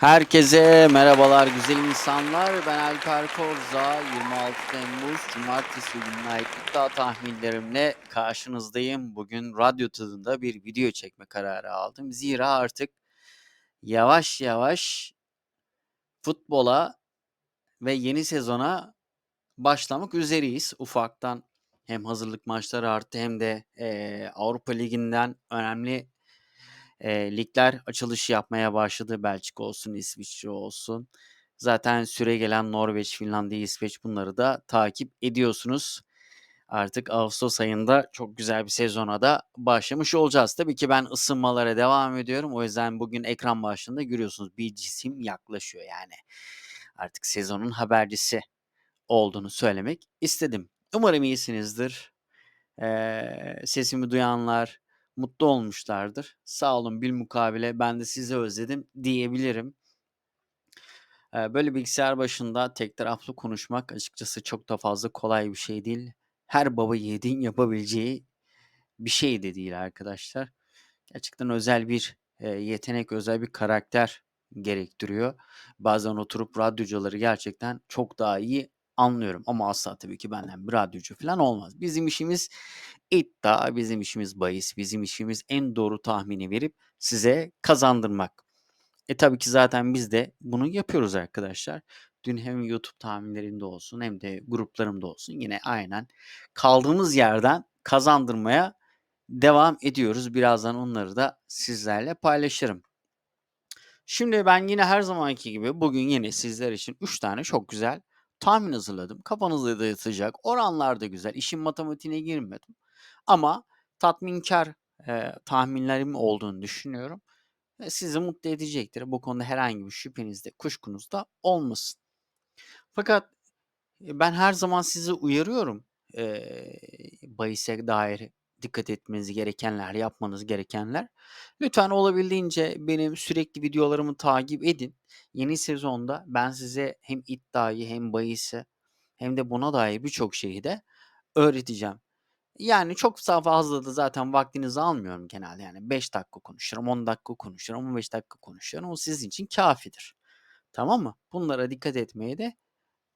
Herkese merhabalar güzel insanlar. Ben Alper Korza. 26 Temmuz Cumartesi günü ait iddia tahminlerimle karşınızdayım. Bugün radyo tadında bir video çekme kararı aldım. Zira artık yavaş yavaş futbola ve yeni sezona başlamak üzereyiz. Ufaktan hem hazırlık maçları arttı hem de eee, Avrupa Ligi'nden önemli Eee, ligler açılış yapmaya başladı. Belçika olsun, İsviçre olsun. Zaten süregelen Norveç, Finlandiya, İsveç bunları da takip ediyorsunuz. Artık ağustos ayında çok güzel bir sezona da başlamış olacağız. Tabii ki ben ısınmalara devam ediyorum. O yüzden bugün ekran başında görüyorsunuz bir cisim yaklaşıyor yani. Artık sezonun habercisi olduğunu söylemek istedim. Umarım iyisinizdir. Eee, sesimi duyanlar mutlu olmuşlardır. Sağ olun bilmukabele ben de sizi özledim diyebilirim. Eee, böyle bilgisayar başında tek taraflı konuşmak açıkçası çok da fazla kolay bir şey değil. Her baba yiğidin yapabileceği bir şey de değil arkadaşlar. Gerçekten özel bir yetenek, özel bir karakter gerektiriyor. Bazen oturup radyocuları gerçekten çok daha iyi anlıyorum ama asla tabii ki benden bir radyocu falan olmaz. Bizim işimiz iddia, bizim işimiz bahis, bizim işimiz en doğru tahmini verip size kazandırmak. E tabii ki zaten biz de bunu yapıyoruz arkadaşlar. Dün hem YouTube tahminlerinde olsun hem de gruplarımda olsun yine aynen kaldığımız yerden kazandırmaya devam ediyoruz. Birazdan onları da sizlerle paylaşırım. Şimdi ben yine her zamanki gibi bugün yine sizler için 3 tane çok güzel tahmin hazırladım. Kafanızda da yatacak. Oranlar da güzel. İşin matematiğine girmedim. Ama tatminkar e, tahminlerim olduğunu düşünüyorum. Ve sizi mutlu edecektir. Bu konuda herhangi bir şüpheniz de kuşkunuz da olmasın. Fakat e, ben her zaman sizi uyarıyorum. Eee bahise dair dikkat etmeniz gerekenler, yapmanız gerekenler. Lütfen olabildiğince benim sürekli videolarımı takip edin. Yeni sezonda ben size hem iddiayı hem bahisi hem de buna dair birçok şeyi de öğreteceğim. Yani çok fazla da zaten vaktinizi almıyorum genelde. Yani 5 dakika konuşurum, 10 dakika konuşurum, 15 dakika konuşurum. O sizin için kafidir. Tamam mı? Bunlara dikkat etmeye de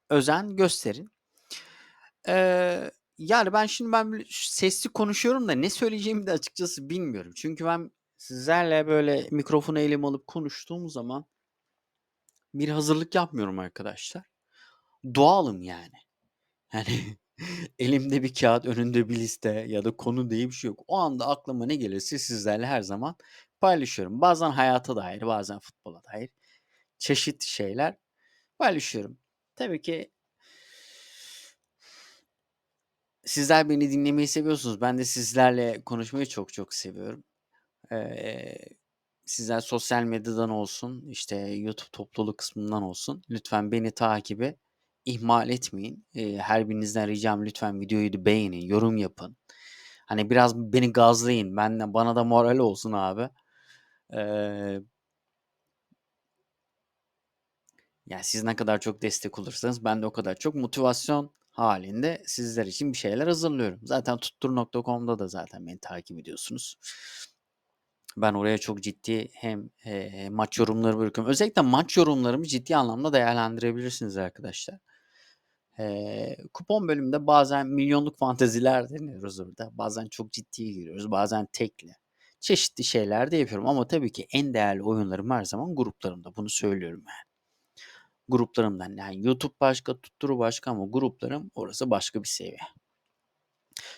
özen gösterin. Eee, yani ben şimdi ben sesli konuşuyorum da ne söyleyeceğimi de açıkçası bilmiyorum. Çünkü ben sizlerle böyle mikrofonu elime alıp konuştuğum zaman bir hazırlık yapmıyorum arkadaşlar. Doğalım yani. Yani elimde bir kağıt, önünde bir liste ya da konu diye bir şey yok. O anda aklıma ne gelirse sizlerle her zaman paylaşıyorum. Bazen hayata dair, bazen futbola dair çeşitli şeyler paylaşıyorum. Tabii ki sizler beni dinlemeyi seviyorsunuz. Ben de sizlerle konuşmayı çok çok seviyorum. Eee, sizler sosyal medyadan olsun, işte YouTube topluluk kısmından olsun lütfen beni takibi ihmal etmeyin. Eee, her birinizden ricam lütfen videoyu da beğenin, yorum yapın. Hani biraz beni gazlayın. Ben de, bana da moral olsun abi. Eee yani siz ne kadar çok destek olursanız ben de o kadar çok motivasyon halinde sizler için bir şeyler hazırlıyorum. Zaten tuttur.com'da da zaten beni takip ediyorsunuz. Ben oraya çok ciddi hem eee, maç yorumları bırakıyorum. Özellikle maç yorumlarımı ciddi anlamda değerlendirebilirsiniz arkadaşlar. Eee, kupon bölümünde bazen milyonluk fanteziler deniyoruz orada. Bazen çok ciddiye giriyoruz. Bazen tekli. Çeşitli şeyler de yapıyorum ama tabii ki en değerli oyunlarım her zaman gruplarımda. Bunu söylüyorum yani. Gruplarımdan yani YouTube başka, tutturu başka ama gruplarım orası başka bir seviye.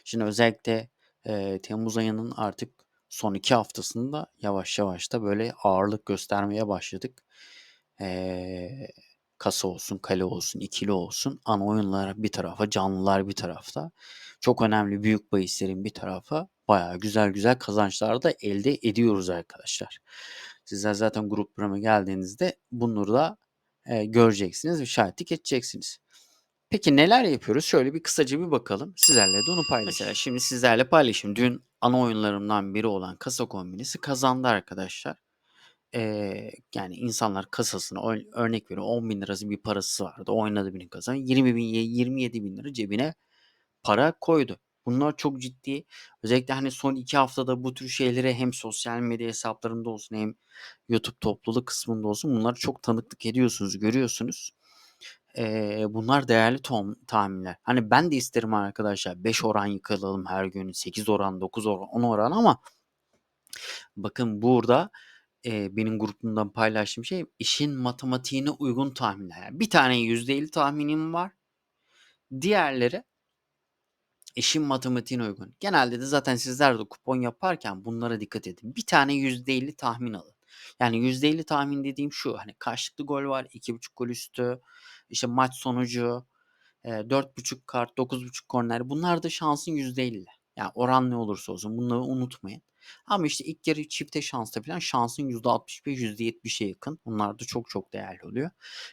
Şimdi özellikle eee, Temmuz ayının artık son iki haftasında yavaş yavaş da böyle ağırlık göstermeye başladık. Eee, kasa olsun, kale olsun, ikili olsun, ana oyunlar bir tarafa, canlılar bir tarafta. Çok önemli büyük bahislerin bir tarafa bayağı güzel güzel kazançlar da elde ediyoruz arkadaşlar. Sizler zaten gruplarıma geldiğinizde bunları da eee, göreceksiniz ve şahitlik edeceksiniz. Peki neler yapıyoruz? Şöyle bir kısaca bir bakalım. Sizlerle de onu paylaşayım. Mesela şimdi sizlerle paylaşayım. Dün ana oyunlarımdan biri olan kasa kombinesi kazandı arkadaşlar. Eee, yani insanlar kasasına ör- örnek veriyorum 10 bin lirası bir parası vardı. Oynadı bin kazan. 20 bin, 27 bin lira cebine para koydu. Bunlar çok ciddi. Özellikle, hani, son 2 haftada bu tür şeylere hem sosyal medya hesaplarında olsun hem YouTube topluluk kısmında olsun bunlara çok tanıklık ediyorsunuz, görüyorsunuz. Eee, bunlar değerli tom tahminler. Hani, ben de isterim arkadaşlar 5 oran yakalayalım her gün, 8 oran, 9 oran, 10 oran ama bakın burada, eee, benim grubumdan paylaştığım şey işin matematiğine uygun tahminler. Yani bir tane %50 tahminim var. Diğerleri işin matematiğine uygun. Genelde de zaten sizler de kupon yaparken bunlara dikkat edin. Bir tane %50 tahmin alın. Yani %50 tahmin dediğim şu, hani karşılıklı gol var, 2.5 gol üstü, işte maç sonucu, eee, 4.5 kart, 9.5 korner bunlar da şansın %50. Yani oran ne olursa olsun bunları unutmayın. Ama işte ilk yarı çifte şansta falan şansın %65, %70'e yakın. Bunlar da çok çok değerli oluyor.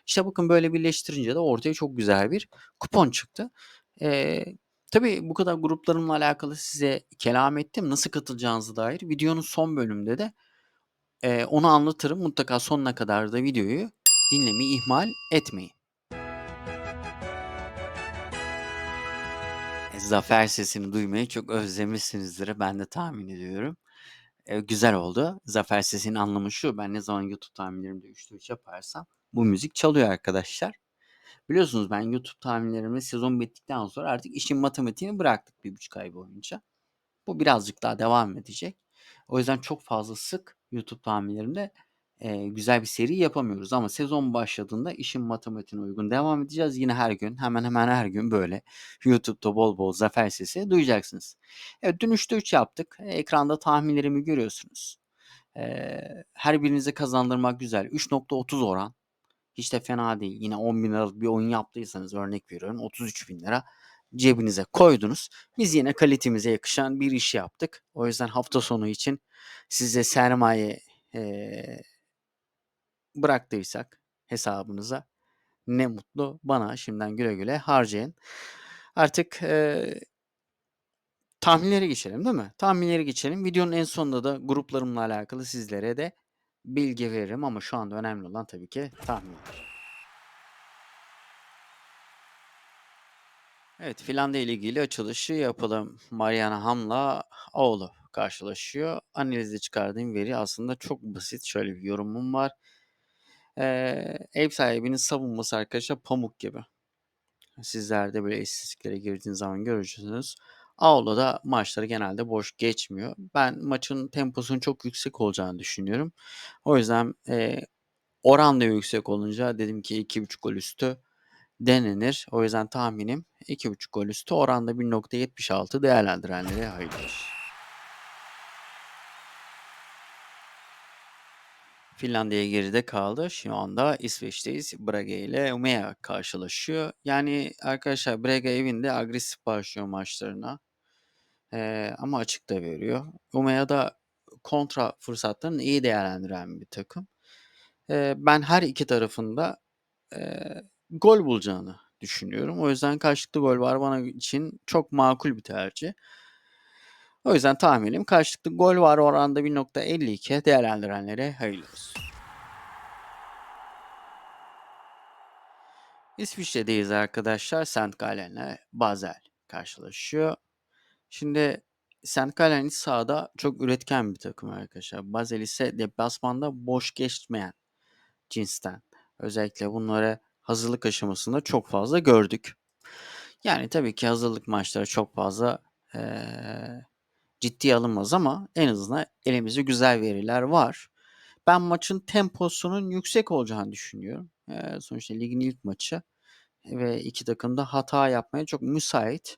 İşte bakın böyle birleştirince de ortaya çok güzel bir kupon çıktı. Eee, tabii bu kadar gruplarımla alakalı size kelam ettim. Nasıl katılacağınıza dair videonun son bölümünde de, eee, onu anlatırım. Mutlaka sonuna kadar da videoyu dinlemeyi ihmal etmeyin. E, zafer sesini duymayı çok özlemişsinizdir. Ben de tahmin ediyorum. Eee, güzel oldu. Zafer sesinin anlamı şu, ben ne zaman YouTube tahminlerimde 3'te 3 yaparsam bu müzik çalıyor arkadaşlar. Biliyorsunuz ben YouTube tahminlerimi sezon bittikten sonra artık işin matematiğini bıraktık 1,5 ay boyunca. Bu birazcık daha devam edecek. O yüzden çok fazla sık YouTube tahminlerimde, eee, güzel bir seri yapamıyoruz ama sezon başladığında işin matematiğine uygun devam edeceğiz. Yine her gün, hemen hemen her gün böyle YouTube'da bol bol zafer sesi duyacaksınız. Evet, dün 3'te 3 yaptık. Ekranda tahminlerimi görüyorsunuz. Eee, her birinize kazandırmak güzel. 3.30 oran. Hiç de fena değil. Yine 10.000 liralık bir oyun yaptıysanız örnek veriyorum 33.000 lira cebinize koydunuz. Biz yine kalitemize yakışan bir iş yaptık. O yüzden hafta sonu için size sermaye, eee bıraktıysak hesabınıza ne mutlu bana. Şimdiden güle güle harcayın. Artık, eee tahminlere geçelim, değil mi? Tahminlere geçelim. Videonun en sonunda da gruplarımla alakalı sizlere de bilgi veririm ama şu anda önemli olan tabii ki tahminler. Evet, Finlandiya ile ilgili açılışı yapalım. Mariana Ham'la oğlu karşılaşıyor. Analizde çıkardığım veri aslında çok basit. Şöyle bir yorumum var. Eee, ev sahibinin savunması arkadaşlar pamuk gibi. Sizler de böyle istatistiklere girdiğiniz zaman görürsünüz. Avluda maçları genelde boş geçmiyor. Ben maçın temposunun çok yüksek olacağını düşünüyorum. O yüzden, eee, oran da yüksek olunca dedim ki 2.5 gol üstü denenir. O yüzden tahminim 2.5 gol üstü oranda 1.76 değerlendirenlere hayırlı olsun. Finlandiya geride kaldı. Şu anda İsveç'teyiz. Brage ile Umeå karşılaşıyor. Yani arkadaşlar Brage evinde agresif başlıyor maçlarına. Eee, ama açık da veriyor. Umeå da kontra fırsatlarını iyi değerlendiren bir takım. Eee, ben her iki tarafında eee, gol bulacağını düşünüyorum. O yüzden karşılıklı gol var bana için çok makul bir tercih. O yüzden tahminim karşılıklı gol var oranda 1.52 değerlendirenlere hayırlı olsun. İsviçre'deyiz arkadaşlar. St. Gallen'le Basel karşılaşıyor. Şimdi St. Gallen sahada çok üretken bir takım arkadaşlar. Basel ise deplasmanda boş geçmeyen cinsten. Özellikle bunları hazırlık aşamasında çok fazla gördük. Yani tabii ki hazırlık maçları çok fazla eee ciddiye alınmaz ama en azından elimizde güzel veriler var. Ben maçın temposunun yüksek olacağını düşünüyorum. Eee, sonuçta ligin ilk maçı ve iki takım da hata yapmaya çok müsait.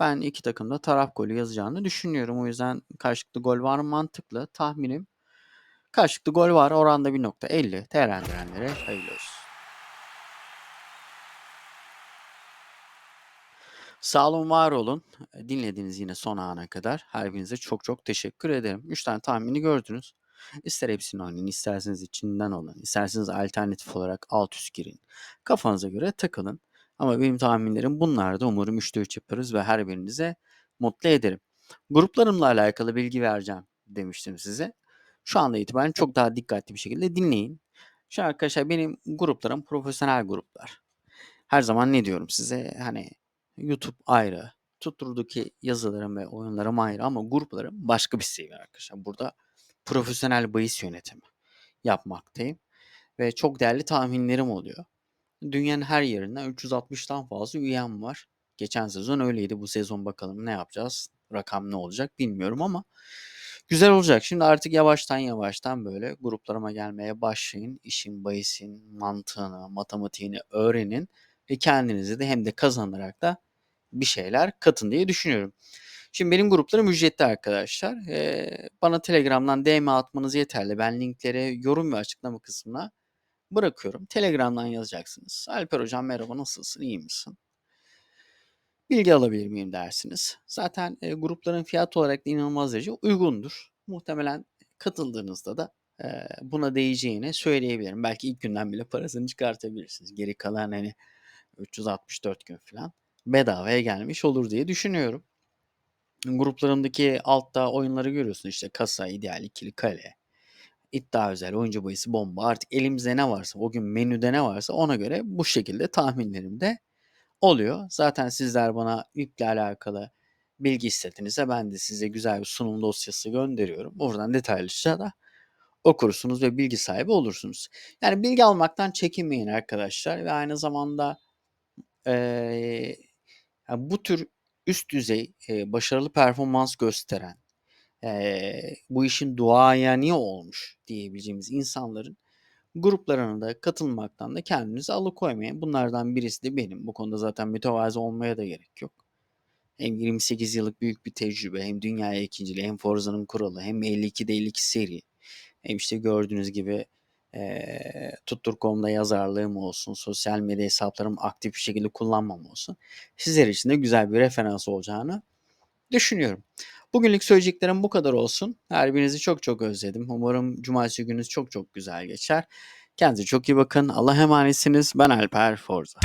Ben iki takım da taraf golü yazacağını düşünüyorum. O yüzden karşılıklı gol var mantıklı. Tahminim karşılıklı gol var oranda 1.50 değerlendirenlere hayırlı olsun. Sağ olun, var olun. Dinlediğiniz yine son ana kadar her birinize çok çok teşekkür ederim. 3 tane tahmini gördünüz. İster hepsini oynayın, isterseniz içinden olun, isterseniz alternatif olarak alt üst girin. Kafanıza göre takılın. Ama benim tahminlerim bunlardı. Umarım 3'te 3 yaparız ve her birinize mutlu ederim. Gruplarımla alakalı bilgi vereceğim demiştim size. Şu anda itibaren çok daha dikkatli bir şekilde dinleyin. Şu arkadaşlar benim gruplarım profesyonel gruplar. Her zaman ne diyorum size? Hani YouTube ayrı, tutturdaki yazılarım ve oyunlarım ayrı ama gruplarım başka bir seviye arkadaşlar. Burada profesyonel bahis yönetimi yapmaktayım ve çok değerli tahminlerim oluyor. Dünyanın her yerinden 360'tan fazla üyem var. Geçen sezon öyleydi. Bu sezon bakalım ne yapacağız? Rakam ne olacak bilmiyorum ama güzel olacak. Şimdi artık yavaştan yavaştan böyle gruplarıma gelmeye başlayın. İşin, bahisin, mantığını, matematiğini öğrenin ve kendinizi de hem de kazanarak da bir şeyler katın diye düşünüyorum. Şimdi benim gruplarım ücretli arkadaşlar. Ee, bana Telegram'dan DM atmanız yeterli. Ben linkleri yorum ve açıklama kısmına bırakıyorum. Telegram'dan yazacaksınız. Alper hocam merhaba nasılsın iyi misin? Bilgi alabilir miyim dersiniz. Zaten e, grupların fiyat olarak da inanılmaz derece uygundur. Muhtemelen katıldığınızda da e, buna değeceğini söyleyebilirim. Belki ilk günden bile parasını çıkartabilirsiniz. Geri kalan hani 364 gün falan bedavaya gelmiş olur diye düşünüyorum. Gruplarındaki altta oyunları görüyorsun işte kasa, ideal, ikili, kale, iddia özel, oyuncu bayısı, bomba. Artık elimizde ne varsa, o gün menüde ne varsa ona göre bu şekilde tahminlerim de oluyor. Zaten sizler bana yükle alakalı bilgi istediğinizde ben de size güzel bir sunum dosyası gönderiyorum. Buradan detaylıca da okursunuz ve bilgi sahibi olursunuz. Yani bilgi almaktan çekinmeyin arkadaşlar ve aynı zamanda eee, yani bu tür üst düzey e, başarılı performans gösteren e, bu işin duayeni olmuş diyebileceğimiz insanların gruplarına da katılmaktan da kendinizi alıkoymayın. Bunlardan birisi de benim. Bu konuda zaten mütevazi olmaya da gerek yok. Hem 28 yıllık büyük bir tecrübe, hem dünyaya ikinciliği, hem Forza'nın kuralı, hem 52'de 52 seri, hem işte gördüğünüz gibi e, Tuttur.com'da yazarlığım olsun, sosyal medya hesaplarımı aktif bir şekilde kullanmam olsun. Sizler için de güzel bir referans olacağını düşünüyorum. Bugünlük söyleyeceklerim bu kadar olsun. Her birinizi çok çok özledim. Umarım cumartesi gününüz çok çok güzel geçer. Kendinize çok iyi bakın. Allah emanetsiniz. Ben Alper Forza.